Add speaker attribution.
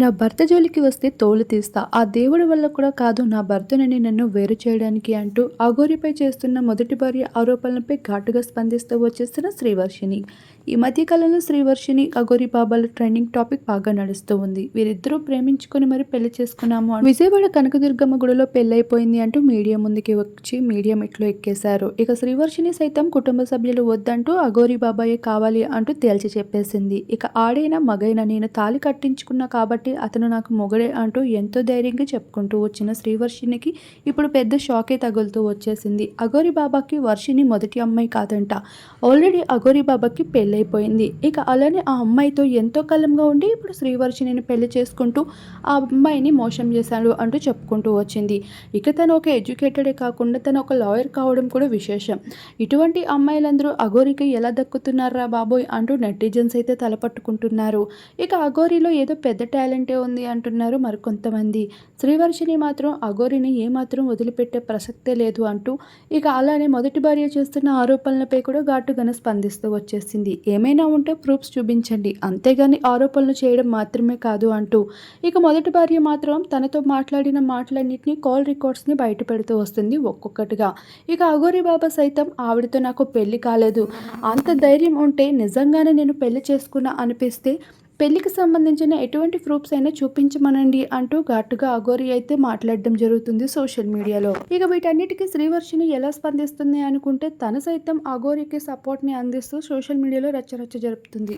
Speaker 1: నా భర్త జోలికి వస్తే తోలు తీస్తా. ఆ దేవుడి వల్ల కూడా కాదు నా భర్తనని నన్ను వేరు చేయడానికి అంటూ అఘోరిపై చేస్తున్న మొదటి భార్య ఆరోపణలపై ఘాటుగా స్పందిస్తూ వచ్చేస్తున్న శ్రీవర్షిణి. ఈ మధ్యకాలంలో శ్రీవర్షిణి అఘోరి బాబాల ట్రెండింగ్ టాపిక్ బాగా నడుస్తూ ఉంది. వీరిద్దరూ ప్రేమించుకొని మరి పెళ్ళి చేసుకున్నాము విజయవాడ కనకదుర్గమ్మ గుడిలో పెళ్ళైపోయింది అంటూ మీడియా ముందుకి వచ్చి మీడియా మెట్లో ఎక్కేశారు. ఇక శ్రీవర్షిణి సైతం కుటుంబ సభ్యులు వద్దంటూ అఘోరి బాబాయే కావాలి అంటూ తేల్చి చెప్పేసింది. ఇక ఆడైనా మగైనా నేను తాలి కట్టించుకున్నా కాబట్టి అతను నాకు మొగడే అంటూ ఎంతో ధైర్యంగా చెప్పుకుంటూ వచ్చిన శ్రీవర్షినికి ఇప్పుడు పెద్ద షాకే తగులుతూ వచ్చేసింది. అఘోరి బాబాకి వర్షిని మొదటి అమ్మాయి కాదంట. ఆల్రెడీ అఘోరి బాబాకి పెళ్ళైపోయింది. ఇక అలానే ఆ అమ్మాయితో ఎంతో కాలంగా ఉండి ఇప్పుడు శ్రీవర్షిని పెళ్ళి చేసుకుంటూ ఆ అమ్మాయిని మోసం చేశాడు అంటూ చెప్పుకుంటూ వచ్చింది. ఇక తను ఒక ఎడ్యుకేటెడే కాకుండా తను ఒక లాయర్ కావడం కూడా విశేషం. ఇటువంటి అమ్మాయిలందరూ అఘోరికి ఎలా దక్కుతున్నారా బాబోయ్ అంటూ నెటిజన్స్ అయితే తలపట్టుకుంటున్నారు. ఇక అఘోరిలో ఏదో పెద్ద టాలెంట్ ఉంది అంటున్నారు మరికొంతమంది. శ్రీవర్షిని మాత్రం అఘోరిని ఏమాత్రం వదిలిపెట్టే ప్రసక్తే లేదు అంటూ ఇక అలానే మొదటి భార్య చేస్తున్న ఆరోపణలపై కూడా ఘాటుగానే స్పందిస్తూ వచ్చేసింది. ఏమైనా ఉంటే ప్రూఫ్స్ చూపించండి. అంతేగాని ఆరోపణలు చేయడం మాత్రమే కాదు అంటూ ఇక మొదటి భార్య మాత్రం తనతో మాట్లాడిన మాటలన్నింటినీ కాల్ రికార్డ్స్ని బయట పెడుతూ వస్తుంది ఒక్కొక్కటిగా. ఇక అఘోరి బాబా సైతం ఆవిడతో నాకు పెళ్ళి కాలేదు. అంత ధైర్యం ఉంటే నిజంగానే నేను పెళ్ళి చేసుకున్నా అనిపిస్తే పెళ్ళికి సంబంధించిన ఎటువంటి ప్రూఫ్స్ అయినా చూపించమనండి అంటూ ఘాటుగా అఘోరి అయితే మాట్లాడడం జరుగుతుంది సోషల్ మీడియాలో. ఇక వీటన్నిటికీ శ్రీవర్షిని ఎలా స్పందిస్తుంది అనుకుంటే తన సైతం అఘోరికి సపోర్ట్ని అందిస్తూ సోషల్ మీడియాలో రచ్చరచ్చ జరుపుతుంది.